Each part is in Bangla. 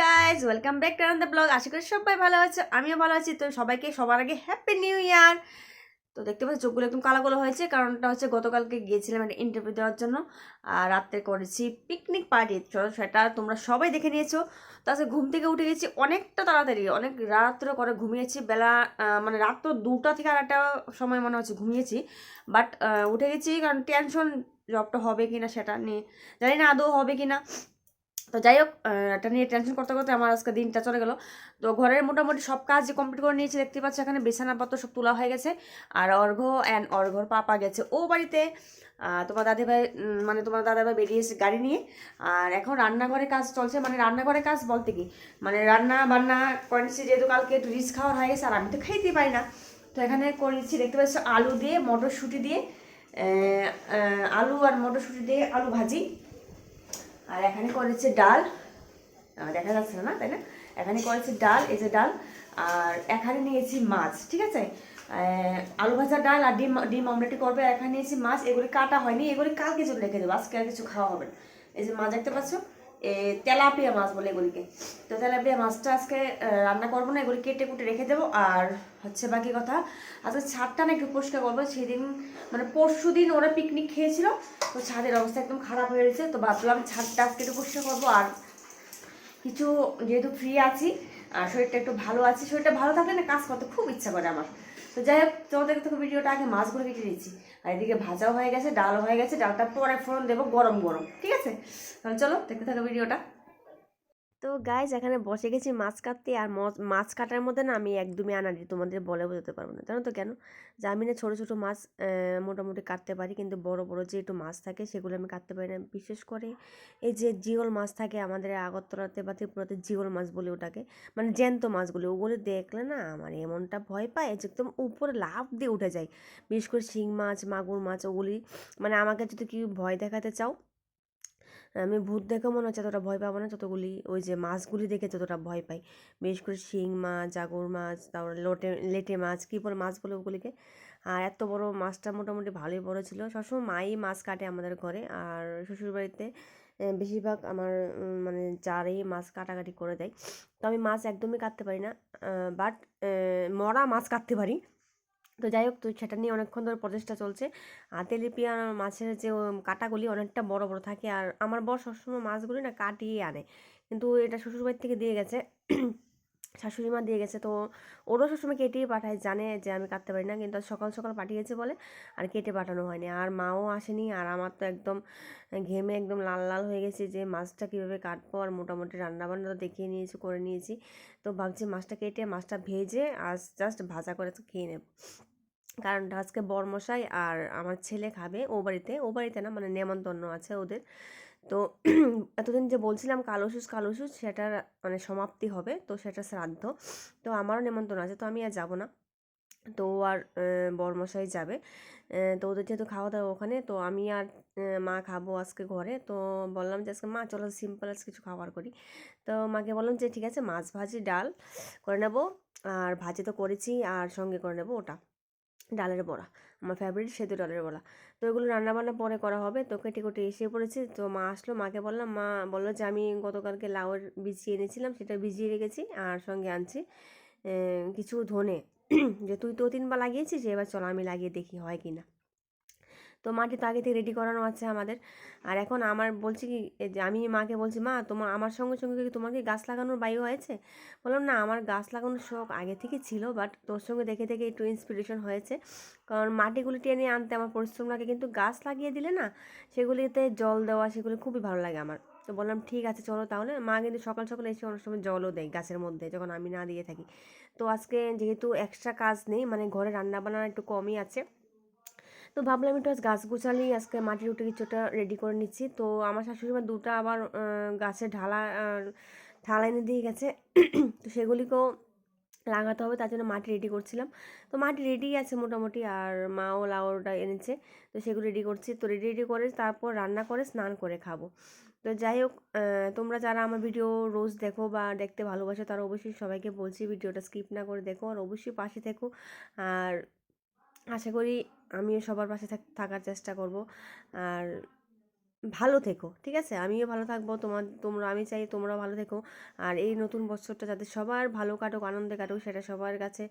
Guys welcome back to the blog আশা করি সবাই ভালো আছে, আমিও ভালো আছি। তো সবাইকে সবার আগে হ্যাপি নিউ ইয়ার তো দেখতে পাচ্ছি, চোখগুলো একদম কালো কালো হয়েছে, কারণটা হচ্ছে গতকালকে গিয়েছিলাম একটা ইন্টারভিউ দেওয়ার জন্য, আর রাত্রে করেছি পিকনিক পার্টি চলো সেটা তোমরা সবাই দেখে নিয়েছো। তাছাড়া ঘুম থেকে উঠে গেছি অনেকটা তাড়াতাড়ি, অনেক রাত্রে করে ঘুমিয়েছি, বেলা মানে রাত্র দুটা থেকে একটা সময় মনে হচ্ছে ঘুমিয়েছি। বাট উঠে গেছি কারণ টেনশন জবটা হবে কিনা সেটা নিয়ে। জানি না আদৌ হবে কিনা। তো যাই হোক এটা নিয়ে টেনশন করতে করতে আমার আজকে দিনটা চলে গেল। তো ঘরের মোটামুটি সব কাজ যে কমপ্লিট করে নিয়েছি, দেখতে পাচ্ছি এখানে বিছানাপত্র সব তোলা হয়ে গেছে। আর অর্ঘ অ্যান্ড অর্ঘর পাপা গেছে ও বাড়িতে। তোমার দাদিভাই মানে তোমার দাদাভাই বেরিয়েছে গাড়ি নিয়ে। আর এখন রান্নাঘরে কাজ চলছে মানে রান্নাঘরে কাজ বলতে কি? মানে রান্না বান্না করেছি যেহেতু কালকে একটু রিচ খাওয়ার হয়ে গেছে, আর আমি তো খাইতে পারি না। তো এখানে করেছি, দেখতে পাচ্ছি আলু দিয়ে, মটরশুঁটি দিয়ে আলু আর মটরশুঁটি দিয়ে আলু ভাজি। আর এখানে করেছে ডাল। দেখা যাচ্ছে না তাই না? এখানে করেছে ডাল, এই যে ডাল। আর এখানে নিয়েছি মাছ, ঠিক আছে? আলু ভাজা ডাল আর ডিম ডিম অমলেটই করবে। এখানে নিয়েছি মাছ, এগুলি কাটা হয়নি, এগুলি কালকে জন্য রেখে দেবো। আজকে আর কিছু খাওয়া হবে না। এই যে মাছ দেখতে পাচ্ছ? তেলাপিয়া মাছ বলে এগুলিকে। তো তেলাপিয়া মাছটা আজকে রান্না করব না, এগুলি কেটে কুটে রেখে দেবো। আর হচ্ছে বাকি কথা, আজকে ছাদটা না একটু পরিষ্কার করব। সেদিন মানে পরশু দিন ওরা পিকনিক খেয়েছিল, তো ছাদের অবস্থা একদম খারাপ হয়ে গেছে। তো ভাবলাম ছাদটা আজকে একটু পরিষ্কার করব। আর কিছু, যেহেতু ফ্রি আছি, আর শরীরটা একটু ভালো আছে, শরীরটা ভালো থাকলে না কাজ করতে খুব ইচ্ছা করে আমার। তো যাই হোক, তোমাদের তো ভিডিওটা আগে মাছগুলো কেটে দিয়েছি আর এদিকে ভাজাও হয়ে গেছে, ডালও হয়ে গেছে, ডালটা পরে ফোরন দেবো গরম গরম, ঠিক আছে? তাহলে চলো, দেখতে থাকো ভিডিওটা। তো গাইজ এখানে বসে গেছি মাছ কাটতে, আর মাছ কাটার মধ্যে না আমি একদমই আনাড়ি, তোমাদের বলে বোঝাতে পারব না। জানো তো কেন? যে আমি না ছোটো ছোটো মাছ মোটামুটি কাটতে পারি, কিন্তু বড় বড় যে একটু মাছ থাকে, সেগুলো আমি কাটতে পারি না। বিশেষ করে এই যে জিওল মাছ থাকে আমাদের আগরতলাতে বা ত্রিপুরাতে, জিওল মাছ বলে ওটাকে মানে জ্যান্ত মাছগুলো, ওগুলো দেখলে না আমার এমনটা ভয় পায় যে একদম উপরে লাফ দিয়ে উঠে যায়। বিশেষ করে শিং মাছ, মাগুর মাছ, ওগুলি মানে আমাকে যদি কি ভয় দেখাতে চাও আমি ভূত দেখে মনে হচ্ছে এতটা ভয় পাবো না যতগুলি ওই যে মাছগুলি দেখে যতটা ভয় পাই। বিশেষ করে শিং মাছ, জাগর মাছ, তারপরে লোটে, লেটে মাছ, কী বলে মাছ বলে ওগুলিকে। আর এত বড় মাছটা মোটামুটি ভালোই বড় ছিল। সবসময় মাই মাছ কাটে আমাদের ঘরে। আর শ্বশুরবাড়িতে বেশিরভাগ আমার মানে যারই মাছ কাটাকাটি করে দেয়, তো আমি মাছ একদমই কাটতে পারি না। বাট মরা মাছ কাটতে পারি। তো যাই হোক, তো সেটা নিয়ে অনেকক্ষণ ধরে প্রচেষ্টা চলছে। আর তেলেপিয়া মাছের যে কাটাগুলি অনেকটা বড় বড় থাকে। আর আমার বর সবসময় মাছগুলি না কাটিয়ে আনে। কিন্তু এটা শ্বশুরবাড়ির থেকে দিয়ে গেছে। শাশুড়ি মা দিয়ে গেছে। তো ওরও সবসময় কেটেই পাঠায়, জানে যে আমি কাটতে পারি না, কিন্তু সকাল সকাল পাঠিয়েছে বলে আর কেটে পাঠানো হয়নি। আর মাও আসেনি, আর আমার তো একদম ঘেমে একদম লাল লাল হয়ে গেছে যে মাছটা কীভাবে কাটবো, আর মোটামুটি রান্নাবান্না তো দেখিয়ে নিয়েছি, করে নিয়েছি। তো ভাবছি মাছটা কেটে, মাছটা ভেজে আর জাস্ট ভাজা করে তো খেয়ে নেব। কারণ আজকে বরমশাই আর আমার ছেলে খাবে, ও বাড়িতে ও বাড়িতে না মানে নেমন্তন্ন আছে ওদের। তো এতদিন যে বলছিলাম কালোসুস কালোসুস সেটার মানে সমাপ্তি হবে, তো সেটা শ্রাদ্ধ। তো আমারও নেমন্তন্ন আছে, তো আমি আর যাব না। তো আর বরমশাই যাবে। তো ওদের যেহেতু খাওয়া দাওয়া ওখানে, তো আমি আর মা খাব আজকে ঘরে। তো বললাম যে আজকে, মা, চলো সিম্পল আজ কিছু খাবার করি। তো মাকে বললাম যে, ঠিক আছে, মাছ ভাজি, ডাল করে নেব, আর ভাজি তো করেছি, আর সঙ্গে করে নেব ওটা। ডালের বড়া। আমার ফেভারিট সেদ্ধ ডালের বড়া। তো এগুলো রান্নাবান্না পরে করা হবে। তো কেটে এসে পড়েছে। তো মা আসলো, মাকে বললাম, মা বলল যে আমি গতকালকে লাউয়ের ভিজিয়ে এনেছিলাম। সেটা ভিজিয়ে রেখেছি আর সঙ্গে আনছি কিছু ধনে। যে তুই তো তিনবার লাগিয়েছিস, এবার চলো আমি লাগিয়ে দেখি হয় কি না তো মাটি তো আগে থেকে রেডি করানো আছে আমাদের। আর এখন আমার বলছি কি যে আমি মাকে বলছি, মা, তোমার, আমার সঙ্গে সঙ্গে কি তোমার কি গাছ লাগানোর বায়ু হয়েছে? বললাম, না, আমার গাছ লাগানোর শখ আগে থেকে ছিল বাট তোর সঙ্গে দেখে দেখে একটু ইন্সপিরেশন হয়েছে। কারণ মাটিগুলি টেনে আনতে আমার পরিশ্রম লাগে কিন্তু গাছ লাগিয়ে দিলে না, সেগুলিতে জল দেওয়া, সেগুলি খুবই ভালো লাগে আমার। তো বললাম, ঠিক আছে, চলো তাহলে। মা কিন্তু সকাল সকাল এসে অনেক সময় জলও দেয় গাছের মধ্যে, যখন আমি না দিয়ে থাকি। তো আজকে যেহেতু এক্সট্রা কাজ নেই মানে ঘরে রান্না বান্না একটু কমই আছে তো ভাবলাম একটু আজ গাছ গোছালেই আজকে মাটির উঠে কিছুটা রেডি করে নিচ্ছি। তো আমার শাশুড়ি মা দুটো আবার গাছের ঢালা ঢালা এনে দিয়ে গেছে। তো সেগুলিকেও লাগাতে হবে, তার জন্য মাটি রেডি করছিলাম। তো মাটি রেডি আছে মোটামুটি, আর মাও লাউটা এনেছে, তো সেগুলো রেডি করছি। তো রেডি রেডি করে তারপর রান্না করে, স্নান করে খাব। তো যাই হোক তোমরা যারা আমার ভিডিও রোজ দেখো বা দেখতে ভালোবাসো, তারা অবশ্যই সবাইকে বলছি ভিডিওটা স্কিপ না করে দেখো, আর অবশ্যই পাশে থেকো। আর আশা করি আমিও সবার পাশে থাক- থাকার চেষ্টা করব। আর ভালো থেকো, ঠিক আছে? আমিও ভালো থাকব। তোমার, তোমরা, আমি চাই তোমরাও ভালো থেকো। আর এই নতুন বছরটা যাতে সবার ভালো কাটুক, আনন্দে কাটুক, সেটা সবার কাছে,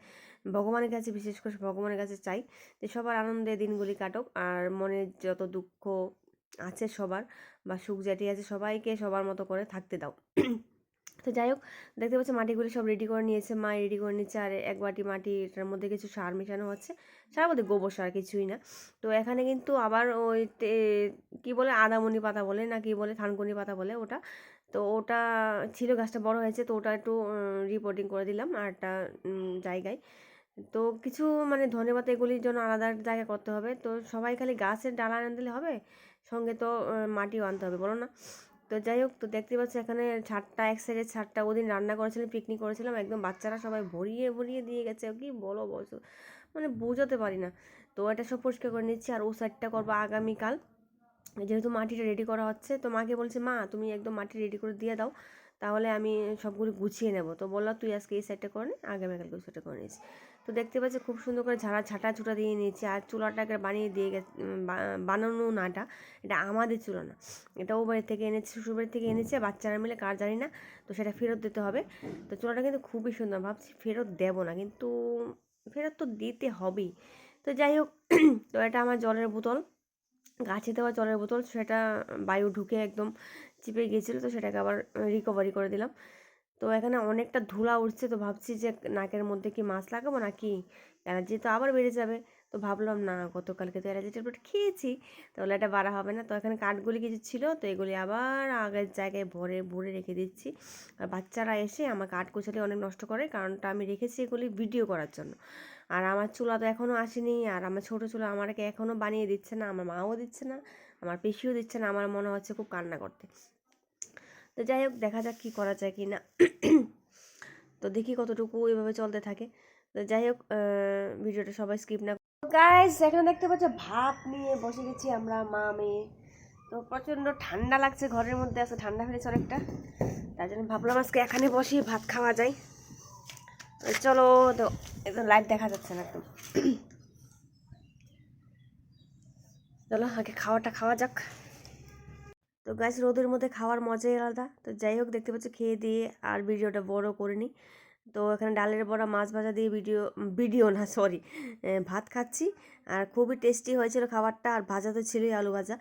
ভগবানের কাছে, বিশেষ করে ভগবানের কাছে চাই যে সবার আনন্দে দিনগুলি কাটুক। আর মনের যত দুঃখ আছে সবার বা সুখ জাতি আছে সবাইকে সবার মতো করে থাকতে দাও। তো যাই হোক, দেখতে পাচ্ছি মাটিগুলি সব রেডি করে নিয়েছে। মা রেডি করে নিচ্ছে, আর এক বাটি মাটি, এটার মধ্যে কিছু সার মেশানো হচ্ছে। সার মধ্যে গোবর সার, কিছুই না। তো এখানে কিন্তু আবার ওই কি বলে, আদামনি পাতা বলে, না কি বলে, থানকুনি পাতা বলে ওটা। তো ওটা ছিল, গাছটা বড় হয়েছে, তো ওটা একটু রিপোর্টিং করে দিলাম আর একটা জায়গায়। তো কিছু মানে ধন্যবাদ এগুলির জন্য আলাদা জায়গা করতে হবে। তো সবাই খালি গাছের ডালা আনে দিলে হবে? সঙ্গে তো মাটিও আনতে হবে, বলো না? তো যাই হোক, তো দেখতে পাচ্ছি এখানে ছাদটা, এক সাইডের ছাদটা। ওদিন রান্না করেছিলাম পিকনিক করেছিলাম, একদম বাচ্চারা সবাই ভরিয়ে ভরিয়ে দিয়ে গেছে। কি বলো বলছো? মানে বোঝাতে পারি না। তো এটা সব পরিষ্কার করে নিচ্ছি আর ও সাইডটা করব আগামীকাল। যেহেতু মাটিটা রেডি করা হচ্ছে, তো মাকে বলছে, মা, তুমি একদম মাটি রেডি করে দিয়ে দাও, তাহলে আমি সবগুলো গুছিয়ে নেব। তো বললাম তুই আজকে এই সাইডটা করে নে, আগামীকালকে ওই সাইডটা করে নিয়েছি। তো দেখতে পাচ্ছি খুব সুন্দর করে ঝাড়া ছাটা ছুটা দিয়ে নিয়েছি। আর চুলাটাকে বানিয়ে দিয়ে গেছে বানানো নাটা এটা আমাদের চুলা না। এটা ও বাড়ি থেকে এনেছে শ্বশুরবাড়ি থেকে এনেছে, বাচ্চারা মিলে, কার জানি না, তো সেটা ফেরত দিতে হবে। তো চুলাটা কিন্তু খুবই সুন্দর, ভাবছি ফেরত দেবো না, কিন্তু ফেরত তো দিতে হবেই। তো যাই হোক, তো এটা আমার জলের বোতল, গাছে দেওয়া জলের বোতল, সেটা বায়ু ঢুকে একদম চিপে গিয়েছিল তো সেটাকে আবার রিকভারি করে দিলাম। তো এখানে অনেকটা ধুলা উঠছে তো ভাবছি যে নাকের মধ্যে কি মাছ লাগাবো নাকি? অ্যালার্জি তো আবার বেড়ে যাবে। তো ভাবলাম, না, গতকালকে তো অ্যালার্জি ট্যাবলেট খেয়েছি, তাহলে এটা বাড়া হবে না। তো এখানে কাঠগুলি কিছু ছিল, তো এগুলি আবার আগের জায়গায় ভরে ভরে রেখে দিচ্ছি। আর বাচ্চারা এসে আমার কাঠ কুচালি অনেক নষ্ট করে, কারণটা আমি রেখেছি এগুলি ভিডিও করার জন্য। আর আমার চুলা তো এখনও আসেনি, আর আমার ছোটো চুলা আমাকে এখনও বানিয়ে দিচ্ছে না, আমার মাও দিচ্ছে না, আমার পেশিও দিচ্ছে না, আমার মনে হচ্ছে খুব কান্না করতে তো যাই হোক, দেখা যাক কী করা যায় কি না তো দেখি কতটুকু এভাবে চলতে থাকে। তো যাই হোক ভিডিওটা সবাই স্কিপ না গাইস এখানে দেখতে পাচ্ছ, ভাত নিয়ে বসে গেছি আমরা, মা, মেয়ে। তো প্রচণ্ড ঠান্ডা লাগছে ঘরের মধ্যে আছে ঠান্ডা ফেলেছে অনেকটা। তার জন্য ভাবলাম আজকে এখানে বসে ভাত খাওয়া যায়। চলো, তো একদম লাইট দেখা যাচ্ছে না একদম। চলো, আগে খাওয়াটা খাওয়া যাক। তো গাছ রোদের মধ্যে খাওয়ার মজাই আলাদা। তো যাই হোক, দেখতে পাচ্ছি, খেয়ে দিয়ে আর ভিডিওটা বড় করিনি তো এখানে ডালের বড়া, মাছ ভাজা দিয়ে ভিডিও ভিডিও না সরি ভাত খাচ্ছি। আর খুবই টেস্টি হয়েছিল খাবারটা, আর ভাজা তো ছিলই আলু ভাজা।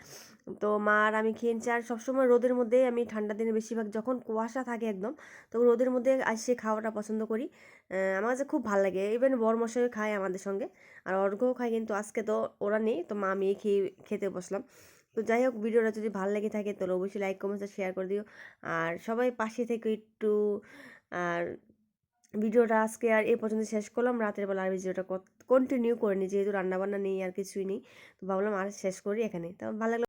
তো মা আর আমি খেয়ে নিচ্ছি। আর সবসময় রোদের মধ্যেই আমি ঠান্ডা দিনে বেশিরভাগ যখন কুয়াশা থাকে একদম, তো রোদের মধ্যে আসে খাওয়াটা পছন্দ করি। আমার কাছে খুব ভালো লাগে। ইভেন বরমশাই খায় আমাদের সঙ্গে। আর অর্ঘও খায়, কিন্তু আজকে তো ওরা নেই, তো মা আমি খেয়ে, খেতে বসলাম। তো যাই হোক, ভিডিওটা যদি ভালো লেগে থাকে তাহলে অবশ্যই লাইক কমেন্টস শেয়ার করে দিও। আর সবাই পাশে থেকে একটু। আর ভিডিওটা আজকে আর এ পর্যন্ত শেষ করলাম। রাতের বেলা আর ভিডিওটা কন্টিনিউ করে নিই যেহেতু রান্নাবান্না নেই আর কিছুই নেই। তো ভাবলাম আর শেষ করি এখানে। তো ভালো লাগল